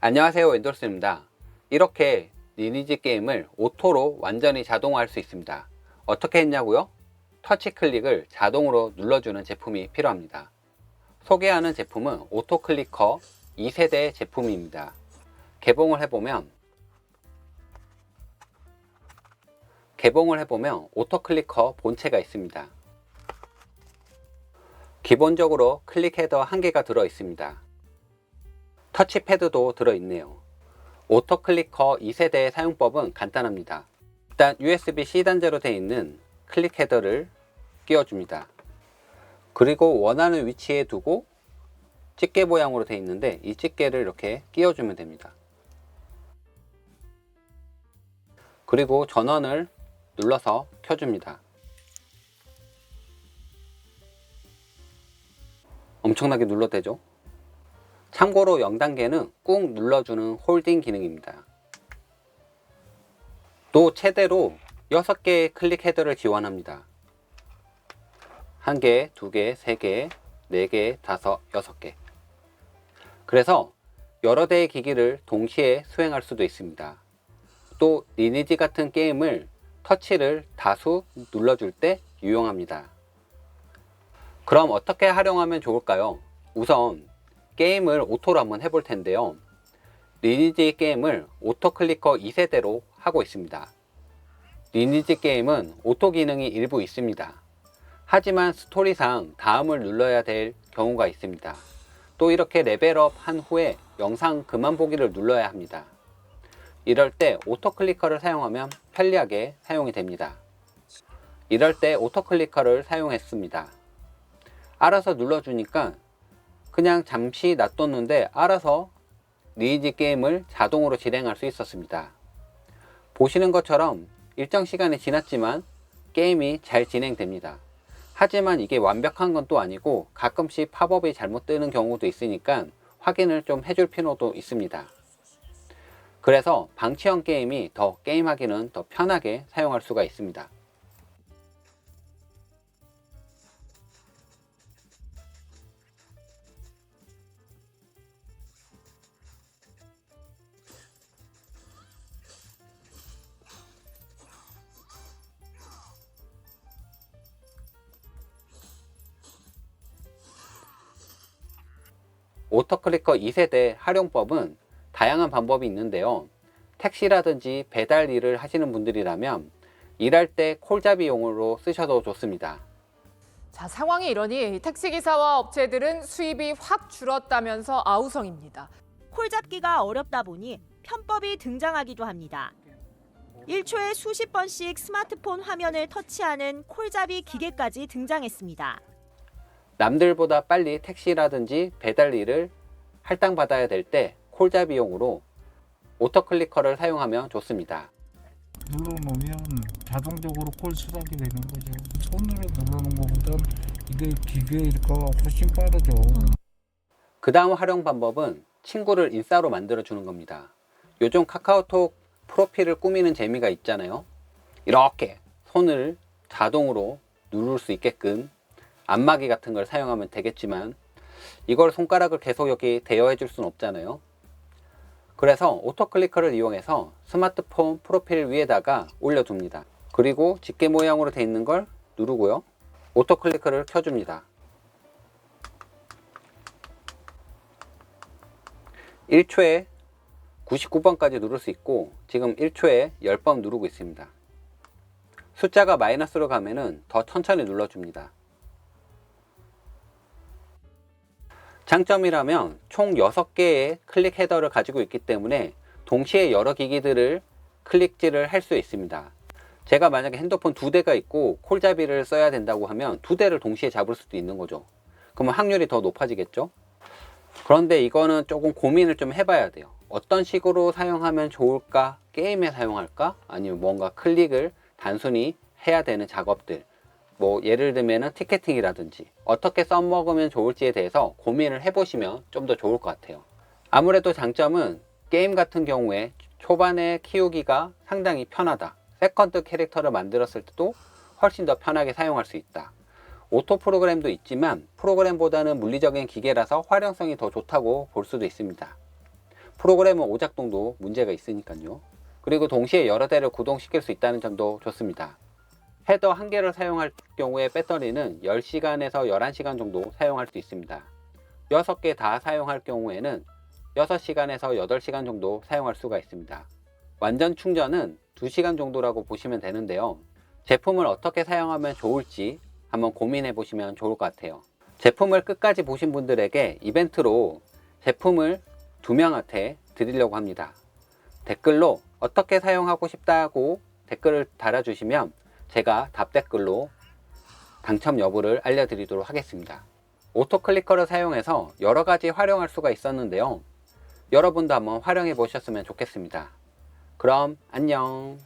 안녕하세요 윈도우스입니다. 이렇게 리니지 게임을 오토로 완전히 자동화할 수 있습니다. 어떻게 했냐고요? 터치 클릭을 자동으로 눌러주는 제품이 필요합니다. 소개하는 제품은 오토 클리커 2세대 제품입니다. 개봉을 해보면 개봉을 해보면 오토 클리커 본체가 있습니다. 기본적으로 클릭 헤더 한 개가 들어 있습니다 터치패드도 들어있네요. 오토클리커 2세대의 사용법은 간단합니다. 일단 USB-C 단자로 되어 있는 클릭 헤더를 끼워줍니다. 그리고 원하는 위치에 두고 집게 모양으로 되어 있는데 이 집게를 이렇게 끼워주면 됩니다. 그리고 전원을 눌러서 켜줍니다. 엄청나게 눌러대죠? 참고로 0단계는 꾹 눌러주는 홀딩 기능입니다. 또 최대로 6개의 클릭 헤더를 지원합니다. 1개, 2개, 3개, 4개, 5, 6개. 그래서 여러 대의 기기를 동시에 수행할 수도 있습니다. 또 리니지 같은 게임을 터치를 다수 눌러줄 때 유용합니다. 그럼 어떻게 활용하면 좋을까요? 우선 게임을 오토로 한번 해볼 텐데요. 리니지 게임을 오토 클리커 2세대로 하고 있습니다. 리니지 게임은 오토 기능이 일부 있습니다. 하지만 스토리상 다음을 눌러야 될 경우가 있습니다. 또 이렇게 레벨업 한 후에 영상 그만 보기를 눌러야 합니다. 이럴 때 오토 클리커를 사용하면 편리하게 사용이 됩니다. 이럴 때 오토 클리커를 사용했습니다. 알아서 눌러주니까 그냥 잠시 놔뒀는데 알아서 리니지 게임을 자동으로 진행할 수 있었습니다. 보시는 것처럼 일정 시간이 지났지만 게임이 잘 진행됩니다. 하지만 이게 완벽한 건 또 아니고 가끔씩 팝업이 잘못 뜨는 경우도 있으니까 확인을 좀 해줄 필요도 있습니다. 그래서 방치형 게임이 더 게임하기는 더 편하게 사용할 수가 있습니다. 오토클리커 2세대 활용법은 다양한 방법이 있는데요. 택시라든지 배달 일을 하시는 분들이라면 일할 때 콜잡이용으로 쓰셔도 좋습니다. 자, 상황이 이러니 택시기사와 업체들은 수입이 확 줄었다면서 아우성입니다. 콜 잡기가 어렵다 보니 편법이 등장하기도 합니다. 1초에 수십 번씩 스마트폰 화면을 터치하는 콜잡이 기계까지 등장했습니다. 남들보다 빨리 택시라든지 배달 일을 할당받아야 될 때 콜잡이용으로 오토클리커를 사용하면 좋습니다. 눌러놓으면 자동적으로 콜 수락이 되는 거죠. 손으로 누르는 것보다 이게 기계니까 훨씬 빠르죠. 그 다음 활용 방법은 친구를 인싸로 만들어 주는 겁니다. 요즘 카카오톡 프로필을 꾸미는 재미가 있잖아요. 이렇게 손을 자동으로 누를 수 있게끔 안마기 같은 걸 사용하면 되겠지만 이걸 손가락을 계속 여기 대여해 줄 수는 없잖아요. 그래서 오토클리커를 이용해서 스마트폰 프로필 위에다가 올려둡니다. 그리고 집게 모양으로 되어 있는 걸 누르고요. 오토클리커를 켜줍니다. 1초에 99번까지 누를 수 있고 지금 1초에 10번 누르고 있습니다. 숫자가 마이너스로 가면은 더 천천히 눌러줍니다. 장점이라면 총 6개의 클릭 헤더를 가지고 있기 때문에 동시에 여러 기기들을 클릭질을 할 수 있습니다. 제가 만약에 핸드폰 두 대가 있고 콜잡이를 써야 된다고 하면 두 대를 동시에 잡을 수도 있는 거죠. 그러면 확률이 더 높아지겠죠? 그런데 이거는 조금 고민을 좀 해봐야 돼요. 어떤 식으로 사용하면 좋을까? 게임에 사용할까? 아니면 뭔가 클릭을 단순히 해야 되는 작업들. 뭐 예를 들면은 티켓팅이라든지 어떻게 써먹으면 좋을지에 대해서 고민을 해보시면 좀 더 좋을 것 같아요. 아무래도 장점은 게임 같은 경우에 초반에 키우기가 상당히 편하다. 세컨드 캐릭터를 만들었을 때도 훨씬 더 편하게 사용할 수 있다. 오토 프로그램도 있지만 프로그램보다는 물리적인 기계라서 활용성이 더 좋다고 볼 수도 있습니다. 프로그램은 오작동도 문제가 있으니까요. 그리고 동시에 여러 대를 구동시킬 수 있다는 점도 좋습니다. 헤더 한 개를 사용할 경우에 배터리는 10시간에서 11시간 정도 사용할 수 있습니다. 6개 다 사용할 경우에는 6시간에서 8시간 정도 사용할 수가 있습니다. 완전 충전은 2시간 정도라고 보시면 되는데요. 제품을 어떻게 사용하면 좋을지 한번 고민해 보시면 좋을 것 같아요. 제품을 끝까지 보신 분들에게 이벤트로 제품을 두 명한테 드리려고 합니다. 댓글로 어떻게 사용하고 싶다고 댓글을 달아주시면 제가 답 댓글로 당첨 여부를 알려드리도록 하겠습니다. 오토클리커를 사용해서 여러 가지 활용할 수가 있었는데요. 여러분도 한번 활용해 보셨으면 좋겠습니다. 그럼 안녕.